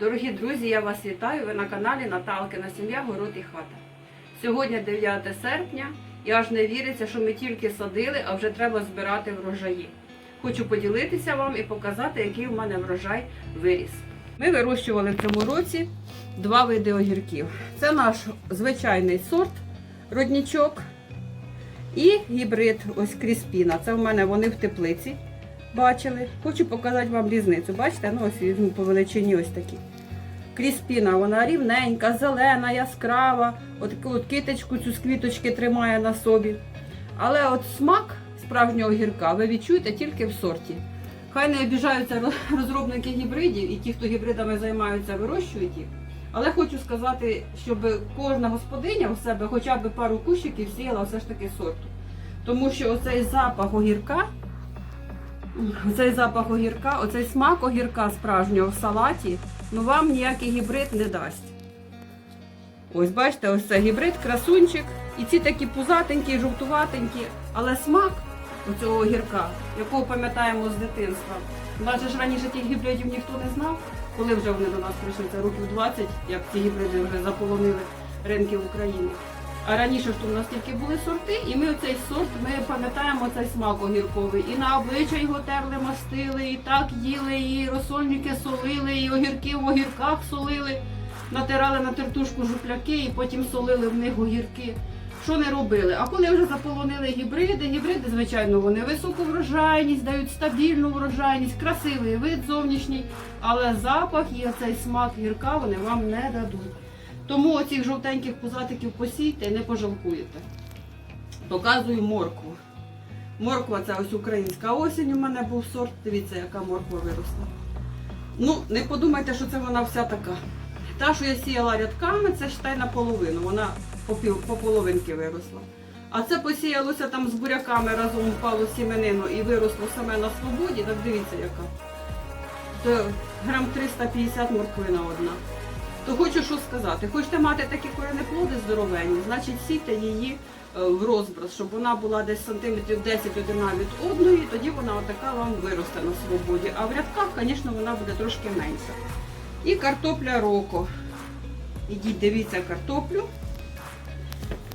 Дорогі друзі, я вас вітаю. Ви на каналі Наталкина сім'я Город і хата. Сьогодні 9 серпня, і аж не віриться, що ми тільки садили, а вже треба збирати врожаї. Хочу поділитися вам і показати, який в мене врожай виріс. Ми вирощували в цьому році два види огірків. Це наш звичайний сорт, роднічок і гібрид ось кріспіна. Це в мене вони в теплиці. Бачили. Хочу показати вам різницю. Бачите, ну ось візьму по величині ось такі. Кріспіна, вона рівненька, зелена, яскрава. От от киточку цю з квіточки тримає на собі. Але от смак справжнього гірка ви відчуєте тільки в сорті. Хай не обіжаються розробники гібридів і ті, хто гібридами займаються, вирощують їх. Але хочу сказати, щоб кожна господиня у себе хоча б пару кущиків сіяла все ж таки сорту. Тому що оцей запах огірка, оцей запах огірка, оцей смак огірка справжнього в салаті, ну вам ніякий гібрид не дасть. Ось бачите, ось це гібрид, красунчик. І ці такі пузатенькі, жовтуватенькі, але смак оцього огірка, якого пам'ятаємо з дитинства. Нас ж раніше тих гібридів ніхто не знав, коли вже вони до нас прийшли, це років 20, як ці гібриди вже заполонили ринки України. А раніше ж у нас тільки були сорти, і ми оцей сорт, ми пам'ятаємо цей смак огірковий. І на обличчя його терли, мастили, і так їли, і розсольники солили, і огірки в огірках солили, натирали на тертушку жупляки і потім солили в них огірки. Що не робили? А коли вже заполонили гібриди, гібриди, звичайно, вони високу врожайність, дають стабільну врожайність, красивий вид зовнішній, але запах і цей смак гірка вони вам не дадуть. Тому оцих жовтеньких пузатиків посійте, не пожалкуєте. Показую моркву. Морква це ось українська осінь. У мене був сорт. Дивіться, яка морква виросла. Ну, не подумайте, що це вона вся така. Та, що я сіяла рядками, це й наполовину. Вона по, пів, по половинки виросла. А це посіялося там з буряками разом впало сіменину і виросло саме на свободі. Так дивіться, яка. То грам 350 морквина одна. То хочу що сказати. Хочете мати такі коренеплоди здоровенні, значить сійте її е, в розброс, щоб вона була десь сантиметрів 10 одна від одної, тоді вона отака вам виросте на свободі. А в рядках, звісно, вона буде трошки менша. І картопля роко. Ідіть, дивіться картоплю.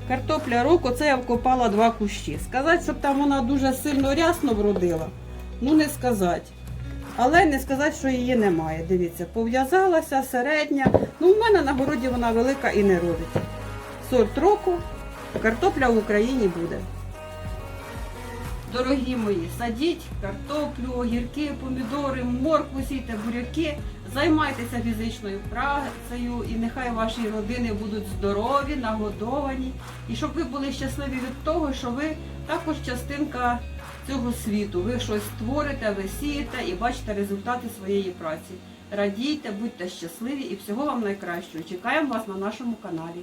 Картопля роко, це я вкопала два кущі. Сказати, щоб там вона дуже сильно рясно вродила, ну не сказати. Але не сказати, що її немає. Дивіться, пов'язалася, середня. Ну, в мене на городі вона велика і не родить. Сорт року, картопля в Україні буде. Дорогі мої, садіть картоплю, огірки, помідори, моркву, сійте, буряки, займайтеся фізичною працею і нехай ваші родини будуть здорові, нагодовані. І щоб ви були щасливі від того, що ви також частинка цього світу. Ви щось творите, ви сієте і бачите результати своєї праці. Радійте, будьте щасливі і всього вам найкращого. Чекаємо вас на нашому каналі.